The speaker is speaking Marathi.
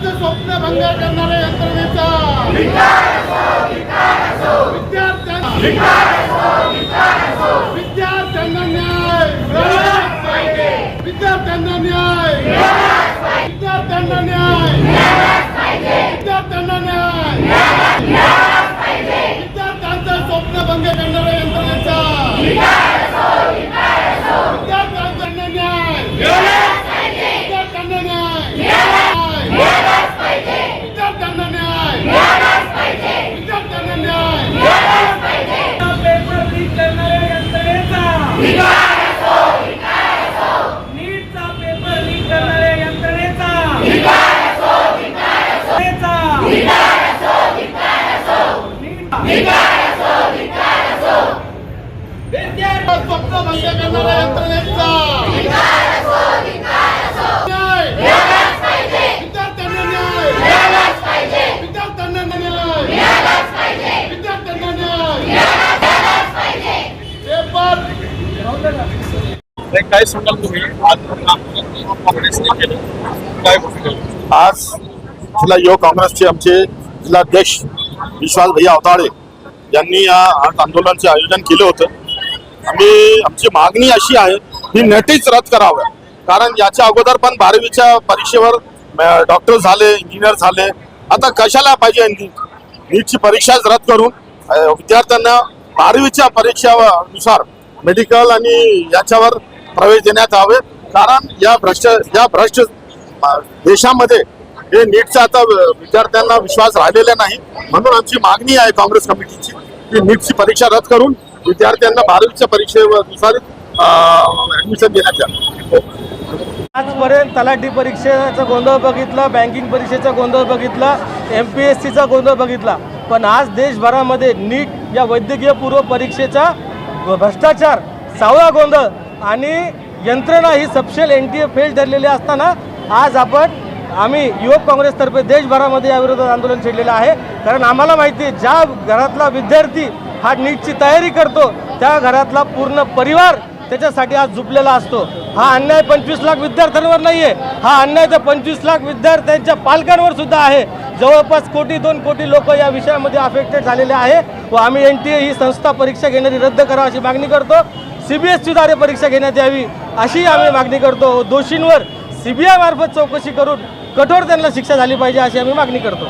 विद्यार्थ्यांचं स्वप्न भंग करणाऱ्या यंत्रणेचा. विद्यार्थ्यांना न्याय विद्यार्थ्यांना न्याय विद्यार्थ्यांना न्याय विद्यार्थ्यांचं स्वप्न भंग करणाऱ्या यंत्रणेचा विद्यार्थ्यांना न्याय विद्यार्थ्यांना न्याय विद्यार्थ्यांना न्याय विद्यार्थ्यांना न्याय पेपर लीक करणाऱ्या यंत्रणेचा नीटचा पेपर लीक करणाऱ्या यंत्रणेचा स्वप्न भंग करणाऱ्या यंत्रणेचा न्याय विद्यार्थ्यांना न्याय विद्यार्थ्यांना न्याय विद्यार्थ्यांना न्याय पेपर नाही, काय सांगाल तुम्ही? काय आज जिल्हा युवक काँग्रेसचे आमचे जिल्हाध्यक्ष विश्वास भैया अवताळे यांनी या आज आंदोलनाचे आयोजन केलं होतं. आम्ही आमची मागणी अशी आहे ही नटीच रद्द करावं. कारण याच्या अगोदर पण बारावीच्या परीक्षेवर डॉक्टर झाले इंजिनियर झाले. आता कशाला पाहिजे नीटची परीक्षाच रद्द करून विद्यार्थ्यांना बारावीच्या परीक्षेनुसार मेडिकल आणि याच्यावर प्रवेश देण्यात यावे. कारण या भ्रष्ट या भ्रष्ट देशामध्ये हे नीटचा आता विद्यार्थ्यांना विश्वास राहिलेला नाही. म्हणून आमची मागणी आहे काँग्रेस कमिटीची की नीटची परीक्षा रद्द करून विद्यार्थ्यांना बारावीच्या परीक्षेनुसार ऍडमिशन देण्यात आजपर्यंत तलाठी परीक्षेचा गोंधळ बघितला बँकिंग परीक्षेचा गोंधळ बघितला एम पी एस सीचा गोंधळ बघितला. पण आज देशभरामध्ये नीट या वैद्यकीय पूर्व परीक्षेचा भ्रष्टाचार सावळा गोंधळ आणि यंत्रणा ही सपशेल एन टी ए फेल ठरलेली असताना आज आपण आम्ही युवक काँग्रेसतर्फे देशभरामध्ये याविरोधात आंदोलन छेडलेलं आहे. कारण आम्हाला माहिती आहे ज्या घरातला विद्यार्थी हा नीटची तयारी करतो. त्या घरातला पूर्ण परिवार त्याच्यासाठी आज झुपलेला असतो. हा अन्याय पंचवीस लाख विद्यार्थ्यांवर नाही आहे हा अन्याय तर पंचवीस लाख विद्यार्थ्यांच्या पालकांवर सुद्धा आहे. जवळपास कोटी दोन कोटी लोक या विषयामध्ये अफेक्टेड झालेले आहे व आम्ही एन टी ए ही संस्था परीक्षा घेणारी रद्द करावं अशी मागणी करतो. सी बी एस परीक्षा घेण्यात यावी अशी आम्ही मागणी करतो. दोषींवर सी बी आयमार्फत चौकशी करून कठोर त्यांना शिक्षा झाली पाहिजे अशी आम्ही मागणी करतो.